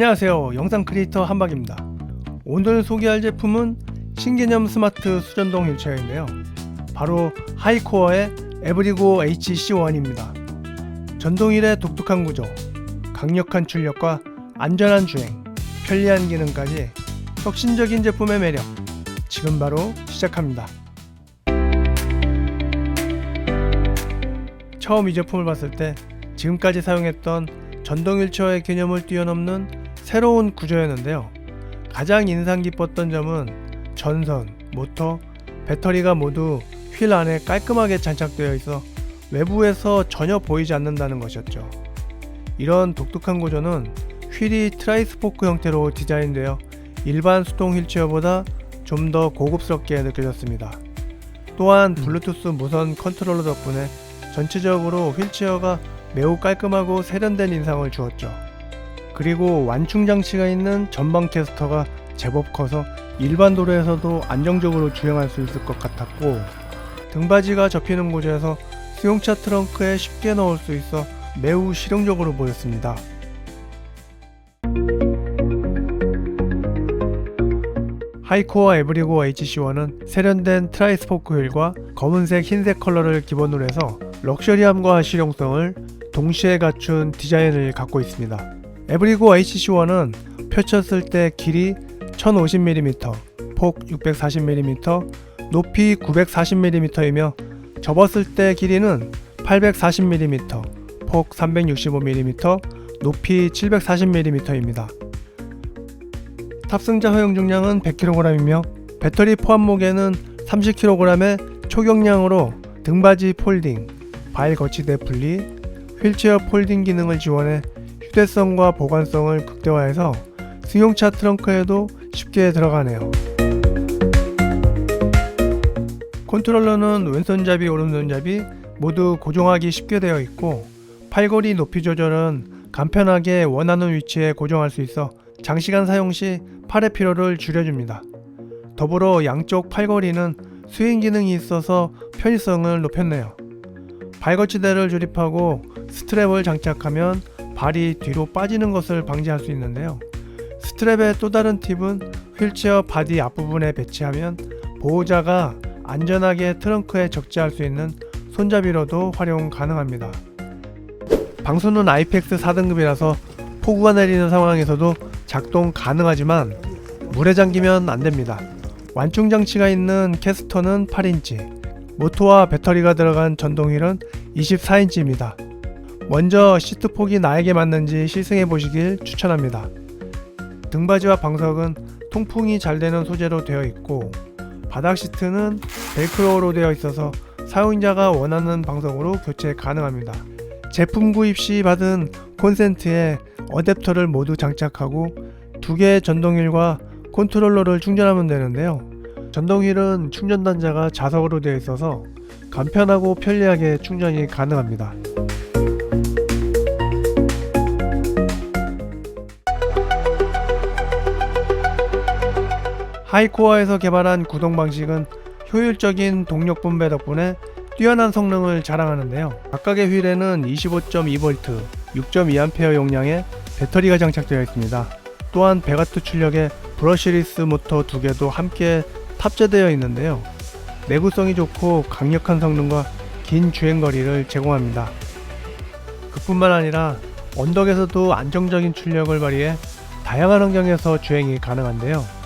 안녕하세요. 영상 크리에이터 한박입니다. 오늘 소개할 제품은 신개념 스마트 수전동 휠체어인데요. 바로 하이코어의 에브리고 HC1입니다. 전동휠의 독특한 구조, 강력한 출력과 안전한 주행, 편리한 기능까지 혁신적인 제품의 매력. 지금 바로 시작합니다. 처음 이 제품을 봤을 때 지금까지 사용했던 전동 휠체어의 개념을 뛰어넘는 새로운 구조였는데요. 가장 인상 깊었던 점은 전선, 모터, 배터리가 모두 휠 안에 깔끔하게 장착되어 있어 외부에서 전혀 보이지 않는다는 것이었죠. 이런 독특한 구조는 휠이 트라이스포크 형태로 디자인되어 일반 수동 휠체어보다 좀 더 고급스럽게 느껴졌습니다. 또한 블루투스 무선 컨트롤러 덕분에 전체적으로 휠체어가 매우 깔끔하고 세련된 인상을 주었죠. 그리고 완충 장치가 있는 전방 캐스터가 제법 커서 일반 도로에서도 안정적으로 주행할 수 있을 것 같았고 등받이가 접히는 구조에서 수용차 트렁크에 쉽게 넣을 수 있어 매우 실용적으로 보였습니다. 하이코어 에브리고 HC1은 세련된 트라이스포크 휠과 검은색 흰색 컬러를 기본으로 해서 럭셔리함과 실용성을 동시에 갖춘 디자인을 갖고 있습니다. 에브리고 HC1은 펼쳤을 때 길이 1050mm, 폭 640mm, 높이 940mm이며 접었을 때 길이는 840mm, 폭 365mm, 높이 740mm입니다. 탑승자 허용 중량은 100kg이며 배터리 포함 무게는 30kg의 초경량으로 등받이 폴딩, 발 거치대 분리, 휠체어 폴딩 기능을 지원해 휴대성과 보관성을 극대화해서 승용차 트렁크에도 쉽게 들어가네요. 컨트롤러는 왼손잡이 오른손잡이 모두 고정하기 쉽게 되어 있고 팔걸이 높이 조절은 간편하게 원하는 위치에 고정할 수 있어 장시간 사용 시 팔의 피로를 줄여줍니다. 더불어 양쪽 팔걸이는 스윙 기능이 있어서 편의성을 높였네요. 발거치대를 조립하고 스트랩을 장착하면 발이 뒤로 빠지는 것을 방지할 수 있는데요. 스트랩의 또 다른 팁은 휠체어 바디 앞부분에 배치하면 보호자가 안전하게 트렁크에 적재할 수 있는 손잡이로도 활용 가능합니다. 방수는 아이펙스 4등급이라서 폭우가 내리는 상황에서도 작동 가능하지만 물에 잠기면 안 됩니다. 완충 장치가 있는 캐스터는 8인치, 모터와 배터리가 들어간 전동휠은 24인치입니다. 먼저 시트 폭이 나에게 맞는지 실승해 보시길 추천합니다. 등받이와 방석은 통풍이 잘 되는 소재로 되어 있고 바닥 시트는 벨크로로 되어 있어서 사용자가 원하는 방석으로 교체 가능합니다. 제품 구입 시 받은 콘센트에 어댑터를 모두 장착하고 두 개의 전동휠과 컨트롤러를 충전하면 되는데요. 전동휠은 충전 단자가 자석으로 되어 있어서 간편하고 편리하게 충전이 가능합니다. 하이코어에서 개발한 구동 방식은 효율적인 동력 분배 덕분에 뛰어난 성능을 자랑하는데요. 각각의 휠에는 25.2V, 6.2A 용량의 배터리가 장착되어 있습니다. 또한 배가트 출력의 브러쉬리스 모터 두 개도 함께 탑재되어 있는데요. 내구성이 좋고 강력한 성능과 긴 주행거리를 제공합니다. 그뿐만 아니라 언덕에서도 안정적인 출력을 발휘해 다양한 환경에서 주행이 가능한데요.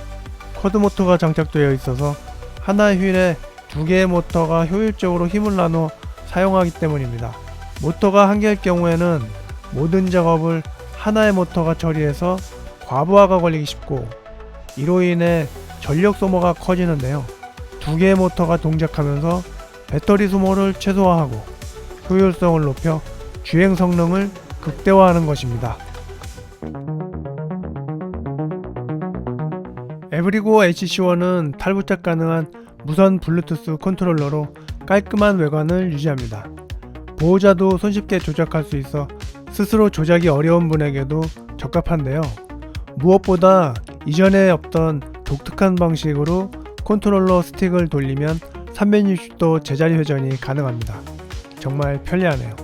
쿼드 모터가 장착되어 있어서 하나의 휠에 두 개의 모터가 효율적으로 힘을 나눠 사용하기 때문입니다. 모터가 한 개일 경우에는 모든 작업을 하나의 모터가 처리해서 과부하가 걸리기 쉽고 이로 인해 전력 소모가 커지는데요. 두 개의 모터가 동작하면서 배터리 소모를 최소화하고 효율성을 높여 주행 성능을 극대화하는 것입니다. 에브리고 HC1은 탈부착 가능한 무선 블루투스 컨트롤러로 깔끔한 외관을 유지합니다. 보호자도 손쉽게 조작할 수 있어 스스로 조작이 어려운 분에게도 적합한데요. 무엇보다 이전에 없던 독특한 방식으로 컨트롤러 스틱을 돌리면 360도 제자리 회전이 가능합니다. 정말 편리하네요.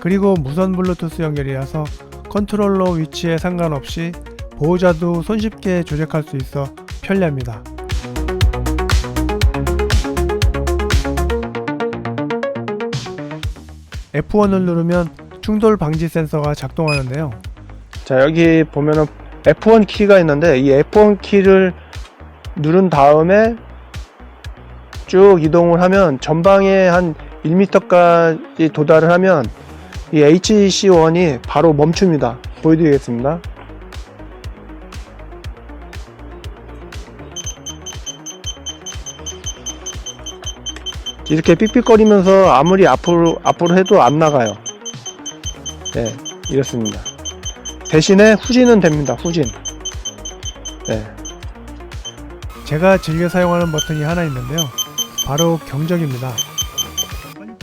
그리고 무선 블루투스 연결이라서 컨트롤러 위치에 상관없이 보호자도 손쉽게 조작할 수 있어 편리합니다. F1을 누르면 충돌 방지 센서가 작동하는데요. 자 여기 보면은 F1 키가 있는데 이 F1 키를 누른 다음에 쭉 이동을 하면 전방에 한 1m까지 도달을 하면 이 HC1이 바로 멈춥니다. 보여드리겠습니다. 이렇게 삑삑거리면서 아무리 앞으로 앞으로 해도 안 나가요. 네, 이렇습니다. 대신에 후진은 됩니다. 후진. 네. 제가 즐겨 사용하는 버튼이 하나 있는데요. 바로 경적입니다.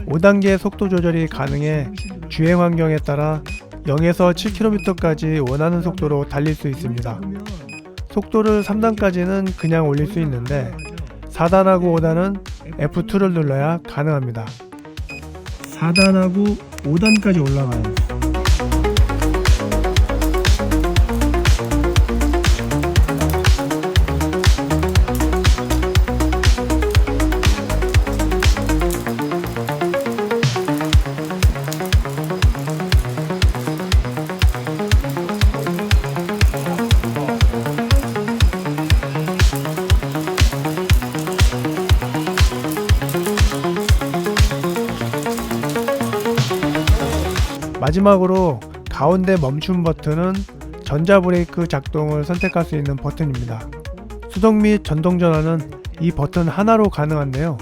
5단계 속도 조절이 가능해 주행 환경에 따라 0에서 7km까지 원하는 속도로 달릴 수 있습니다. 속도를 3단까지는 그냥 올릴 수 있는데 4단하고 5단은 F2를 눌러야 가능합니다. 4단하고 5단까지 올라가요. 마지막으로 가운데 멈춤 버튼은 전자 브레이크 작동을 선택할 수 있는 버튼입니다. 수동 및 전동 전환은 이 버튼 하나로 가능한데요.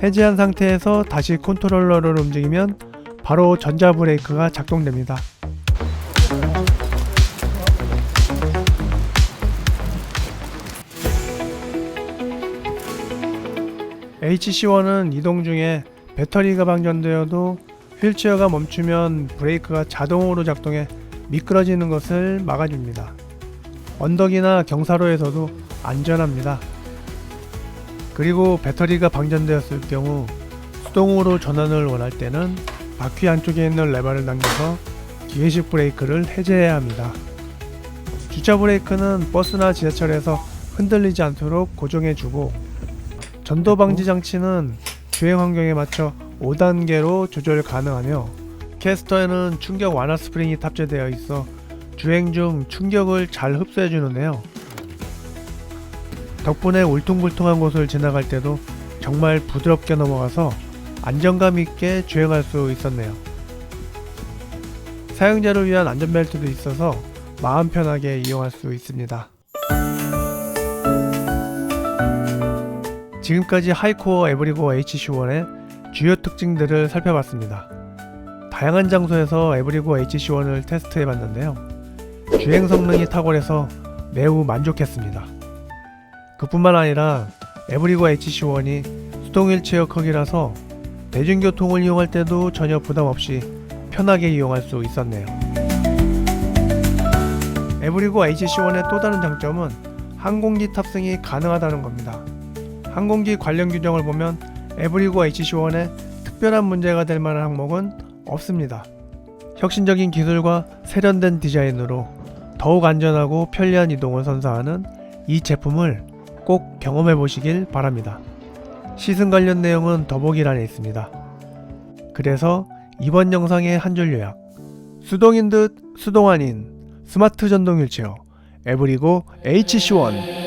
해제한 상태에서 다시 컨트롤러를 움직이면 바로 전자 브레이크가 작동됩니다. HC1은 이동 중에 배터리가 방전되어도 휠체어가 멈추면 브레이크가 자동으로 작동해 미끄러지는 것을 막아줍니다. 언덕이나 경사로에서도 안전합니다. 그리고 배터리가 방전되었을 경우 수동으로 전환을 원할 때는 바퀴 안쪽에 있는 레버를 당겨서 기계식 브레이크를 해제해야 합니다. 주차 브레이크는 버스나 지하철에서 흔들리지 않도록 고정해주고 전도 방지 장치는 주행 환경에 맞춰 5단계로 조절 가능하며 캐스터에는 충격 완화 스프링이 탑재되어 있어 주행 중 충격을 잘 흡수해 주는데요. 덕분에 울퉁불퉁한 곳을 지나갈 때도 정말 부드럽게 넘어가서 안정감 있게 주행할 수 있었네요. 사용자를 위한 안전벨트도 있어서 마음 편하게 이용할 수 있습니다. 지금까지 하이코어 에브리고 HC1의 주요 특징들을 살펴봤습니다. 다양한 장소에서 에브리고 HC1을 테스트해 봤는데요. 주행 성능이 탁월해서 매우 만족했습니다. 그뿐만 아니라 에브리고 HC1이 수동 휠체어 크기라서 대중교통을 이용할 때도 전혀 부담 없이 편하게 이용할 수 있었네요. 에브리고 HC1의 또 다른 장점은 항공기 탑승이 가능하다는 겁니다. 항공기 관련 규정을 보면 에브리고 HC1에 특별한 문제가 될 만한 항목은 없습니다. 혁신적인 기술과 세련된 디자인으로 더욱 안전하고 편리한 이동을 선사하는 이 제품을 꼭 경험해 보시길 바랍니다. 시승 관련 내용은 더보기란에 있습니다. 그래서 이번 영상의 한 줄 요약. 수동인 듯 수동 아닌 스마트 전동 휠체어 에브리고 HC1